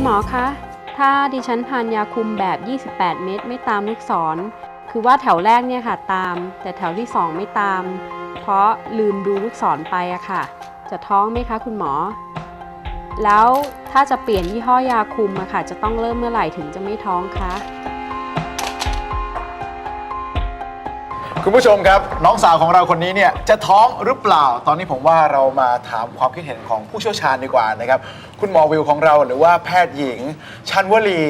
คุณหมอคะ ถ้าดิฉันทานยาคุมแบบ 28 เม็ดไม่ตามลูกศร คือว่าแถวแรกเนี่ยค่ะตาม แต่แถวที่ 2 ไม่ตาม เพราะลืมดูลูกศรไปอะค่ะ จะท้องไหมคะคุณหมอ แล้วถ้าจะเปลี่ยนยี่ห้อยาคุมอะค่ะ จะต้องเริ่มเมื่อไหร่ถึงจะไม่ท้องคะ คุณผู้ชมครับ น้องสาวของเราคนนี้เนี่ยจะท้องหรือเปล่า ตอนนี้ผมว่าเรามาถามความคิดเห็นของผู้เชี่ยวชาญดีกว่านะครับ คุณหมอวิวของเราหรือว่าแพทย์หญิง ชันวลี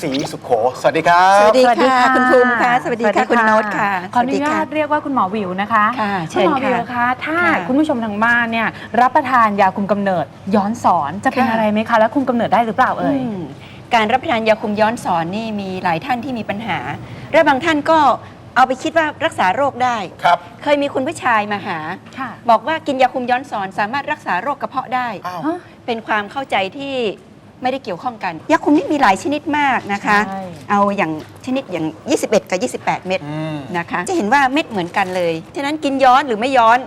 ศรีสุขโข สวัสดีครับ สวัสดีสวัสดีค่ะค่ะคุณภูมิค่ะสวัสดีค่ะคุณโน้ตค่ะขออนุสวัสดีญาค่ะตเรียกว่าคุณหมอวิวนะคะค่ะเชิคุณญหมอวิวค่ะคะถ้าค่ะคุณผู้ชมทางบ้านเนี่ยรับประทานยาคุมกำเนิดย้อนสอนจะเป็นค่ะอะไรไหมคะและคุมกำเนิดได้หรือเปล่าเอ่ยอืมการรับประทานยาคุมย้อนสอนนี่มีหลายท่านที่มีปัญหาและบางท่านก็ เอาไปคิดว่ารักษาโรคได้ ครับ เคยมีคุณผู้ชายมาหา ค่ะบอกว่ากินยาคุมย้อนสอนสามารถรักษาโรคกระเพาะได้ อ้าว ฮะเป็นความเข้าใจที่ไม่ได้เกี่ยวข้องกัน ยาคุมนี่มีหลายชนิดมากนะคะ ใช่ เอาอย่างชนิดอย่าง 21 กับ 28 เม็ดอืม นะคะ จะเห็นว่าเม็ดเหมือนกันเลย ฉะนั้นกินย้อนหรือไม่ย้อน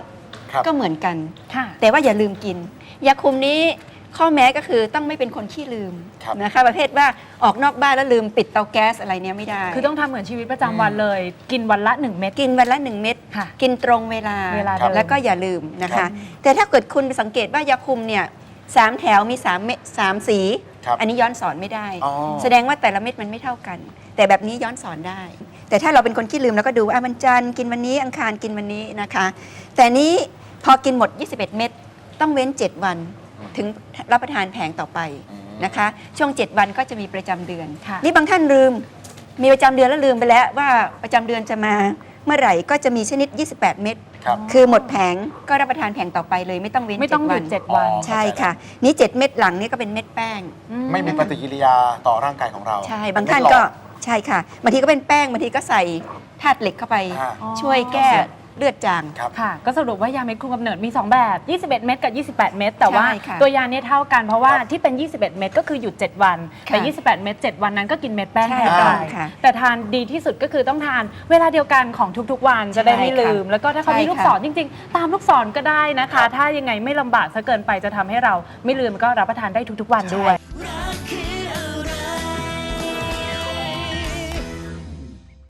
ครับ ก็เหมือนกัน ค่ะ แต่ว่าอย่าลืมกิน ยาคุมนี้ ข้อแม้ก็คือต้องไม่เป็นคนขี้ลืมครับนะคะประเภทว่าออกนอกบ้านแล้วลืมปิดเตาแก๊สอะไรเนี้ยไม่ได้ คือต้องทำเหมือนชีวิตประจำวันเลย กินวันละ 1 เม็ด กินวันละหนึ่งเม็ดค่ะกินตรงเวลาเวลาครับเดิม แล้วก็อย่าลืมนะครัคะ บแต่ถ้าเกิดคุณไปสังเกตว่ายาคุมเนี่ยสามแถวมีสามเม็ดสามสี ครับอันนี้ย้อนสอนไม่ได้ อ๋อ แสดงว่าแต่ละเม็ดมันไม่เท่ากัน แต่แบบนี้ย้อนสอนได้ แต่ถ้าเราเป็นคนขี้ลืมเราก็ดูว่าอะมันจันทร์กินวันนี้อังคารกินวันนี้นะคะ แต่นี้พอกินหมด 21 เม็ดต้องเว้น 7 วัน ถึงรับประทานแผงต่อไปอืมนะคะ ช่วง 7 วันก็จะมีประจำเดือนค่ะนี่บางท่านลืม มีประจำเดือนแล้วลืมไปแล้วว่าประจำเดือนจะมาเมื่อไหร่ก็จะมีชนิด 28 เม็ดครับคือหมดแผงก็รับประทานแผงต่อไปเลยไม่ต้องเว้นไม่ต้องหเจ็ยุดดวันเจ็ดวันอ๋อใช่ค่ะ นี่7เม็ดหลังนี่ก็เป็นเม็ดแป้งอืไม่มีปฏิกิริยาต่อร่างกายของเรา ใช่ บางท่านก็ใช่ค่ะบางทีก็เป็นแป้งบางทีก็ใส่ธาตุเหล็กเข้าไปอ่าอ๋อช่วยแก้ เลือดจาง ครับ ค่ะ ก็สรุปว่ายาเม็ดคุมกำเนิดมี 2 แบบ 21 เม็ดกับ 28 เม็ดแต่ว่าใช่ค่ะตัวยาเนี่ยเท่ากันเพราะว่าครับที่เป็น 21 เม็ดก็คือหยุด 7 วันแต่ค่ะ28 เม็ด7 วันนั้นก็กินเม็ดแป้งใช่แทนค่ะไปค่ะแต่ทานดีที่สุดก็คือต้องทานเวลาเดียวกันของทุกๆ วันจะได้ไม่ใช่ค่ะลืม แล้วก็ถ้าเขาใช่มีลูกค่ะศรจริง ๆ ตามลูกศรก็ได้นะครัคะ บ ถ้ายังไงไม่ลำบากซะเกินไปจะทำให้เราไม่ลืมก็รับประทานได้ทุกๆ วันด้วยใช่